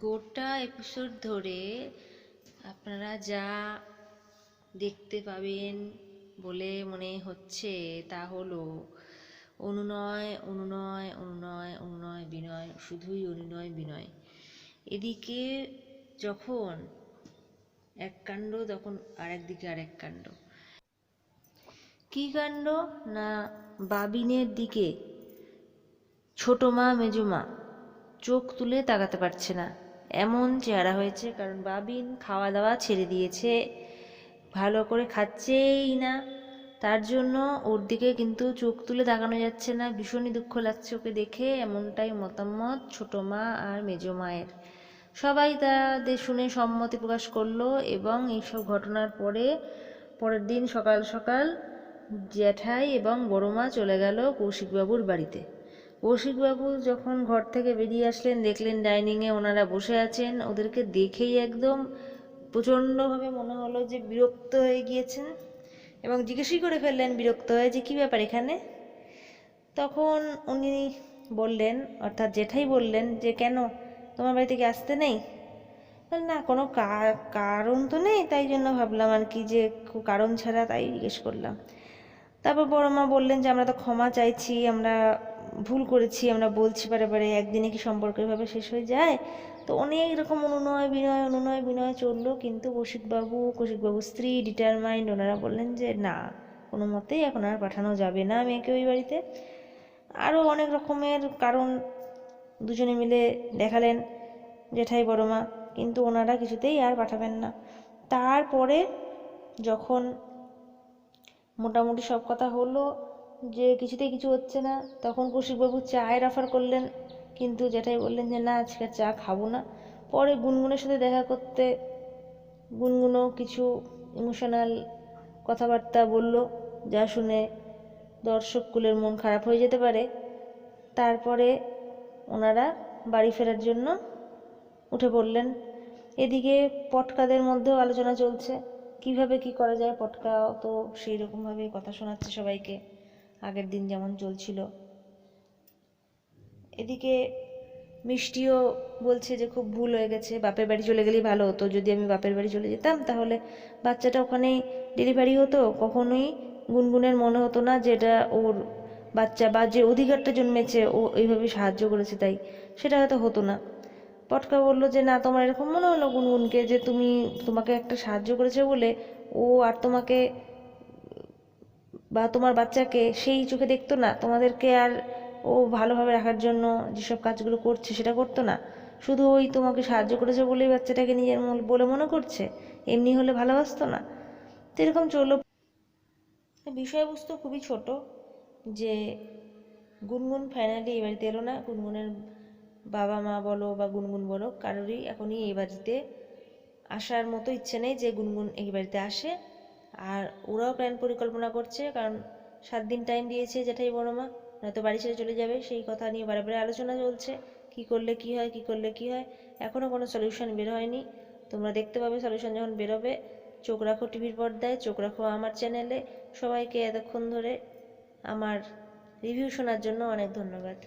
গোটা এপিসোড ধরে আপনারা যা দেখতে পাবেন বলে মনে হচ্ছে তা হলো অনুনয় অনুনয় অনুনয় অনুনয়, বিনয়, শুধুই অনুনয়, বিনয়। এদিকে যখন এক কাণ্ড, তখন আরেক দিকে আরেক কাণ্ড। কী কাণ্ড না বাবিনের দিকে? ছোট মা, মেজো মা, চোখ তুলে তাকাতে পারছে না। এমন চেহারা হয়েছে, কারণ বাবিন খাওয়া দাওয়া ছেড়ে দিয়েছে। ভালো করে খাচ্ছেই না। তার জন্য ওর দিকে কিন্তু চোখ তুলে তাকানো যাচ্ছে না। ভীষণই দুঃখ লাগছে ওকে দেখে। এমনটাই মতামত ছোট মা আর মেজো মায়ের। সবাই তাদের শুনে সম্মতি প্রকাশ করল এবং এইসব ঘটনার পরে, পরের দিন সকাল সকাল জ্যাঠাই এবং বড় মা চলে গেল কৌশিকবাবুর বাড়িতে। কৌশিকবাবু যখন ঘর থেকে বেরিয়ে আসলেন, দেখলেন ডাইনিংয়ে ওনারা বসে আছেন। ওদেরকে দেখেই একদম প্রচণ্ডভাবে মনে হলো যে বিরক্ত হয়ে গিয়েছেন এবং জিজ্ঞেসই করে ফেললেন, বিরক্ত হয়ে যে কী ব্যাপার এখানে? তখন উনি বললেন, অর্থাৎ জেঠাই বললেন যে, কেন? তোমার বাড়ি থেকে আসতে নেই? না, কোনো কারণ তো নেই, তাই জন্য ভাবলাম আর কি যে কারণ ছাড়া তাই জিজ্ঞেস করলাম। তারপর বড় মা বললেন যে, আমরা তো ক্ষমা চাইছি, আমরা ভুল করেছি, আমরা বলছি বারে বারে, একদিনে কি সম্পর্ক এভাবে শেষ হয়ে যায়? তো অনেক রকম অনুনয়, বিনয় অনুনয়, বিনয় চলল, কিন্তু কৌশিকবাবু কৌশিকবাবুর স্ত্রী ডিটারমাইন্ড ওনারা বললেন যে, না, কোনো মতেই এখন আর পাঠানো যাবে না মেয়েকে ওই বাড়িতে। আরও অনেক রকমের কারণ দুজনে মিলে দেখালেন জেঠাই বড় মা কিন্তু ওনারা কিছুতেই আর পাঠাবেন না। তারপরে যখন মোটামুটি সব কথা হলো যে কিছুতেই কিছু হচ্ছে না। তখন কৌশিকবাবু চায়ের অফার করলেন, কিন্তু জেঠাই বললেন যে, না, আজকে চা খাব না। পরে গুনগুনের সাথে দেখা করতে গুনগুনও কিছু ইমোশনাল কথাবার্তা বলল, যা শুনে দর্শককুলের মন খারাপ হয়ে যেতে পারে। তারপরে ওনারা বাড়ি ফেরার জন্য উঠে পড়লেন। এদিকে পটকাদের মধ্যেও আলোচনা চলছে। কীভাবে কি করা যায় পটকাও তো সেই রকমভাবে কথা শোনাচ্ছে সবাইকে। আগের দিন যেমন চলছিল। এদিকে মিষ্টিও বলছে যে খুব ভুল হয়ে গেছে, বাপের বাড়ি চলে গেলেই ভালো হতো। যদি আমি বাপের বাড়ি চলে যেতাম, তাহলে বাচ্চাটা ওখানেই ডেলিভারি হতো। কখনোই গুনগুনের মনে হতো না যে এটা ওর বাচ্চা বা যে অধিকারটা জন্মেছে, ও এইভাবে সাহায্য করেছে, তাই সেটা হয়তো হতো না। পটকা বলল যে, না, তোমার এরকম মনে হলো গুনগুনকে যে তুমি তোমাকে একটা সাহায্য করেছে বলে ও আর তোমাকে বা তোমার বাচ্চাকে সেই চোখে দেখতো না, তোমাদেরকে আর ও ভালোভাবে রাখার জন্য যেসব কাজগুলো করছে সেটা করতো না। শুধু ওই তোমাকে সাহায্য করেছে বলেই বাচ্চাটাকে নিজের বলে মনে করছে, এমনি হলে ভালোবাসতো না। তো এরকম চলল। বিষয়বস্তু খুবই ছোট, যে গুনগুন ফাইনালি এই বাড়িতে এলো না। গুনগুনের বাবা মা বলো বা গুনগুন বলো, কারোরই এখনই এই বাড়িতে আসার মতো ইচ্ছে নেই যে গুনগুন এই বাড়িতে আসে। আর ওরাও প্ল্যান পরিকল্পনা করছে, কারণ সাত দিন টাইম দিয়েছে জেঠাই বড় মা নয়তো বাড়ি ছেড়ে চলে যাবে, সেই কথা নিয়ে বারে আলোচনা চলছে, কি করলে কি হয়, কি করলে কি হয় এখনও কোনো সলিউশন বের হয়নি। তোমরা দেখতে পাবে সলিউশন যখন বেরোবে, চোখ রাখো টিভির পর্দায়, চোখ রাখো আমার চ্যানেলে সবাইকে এতক্ষণ ধরে আমার রিভিউ শোনার জন্য অনেক ধন্যবাদ।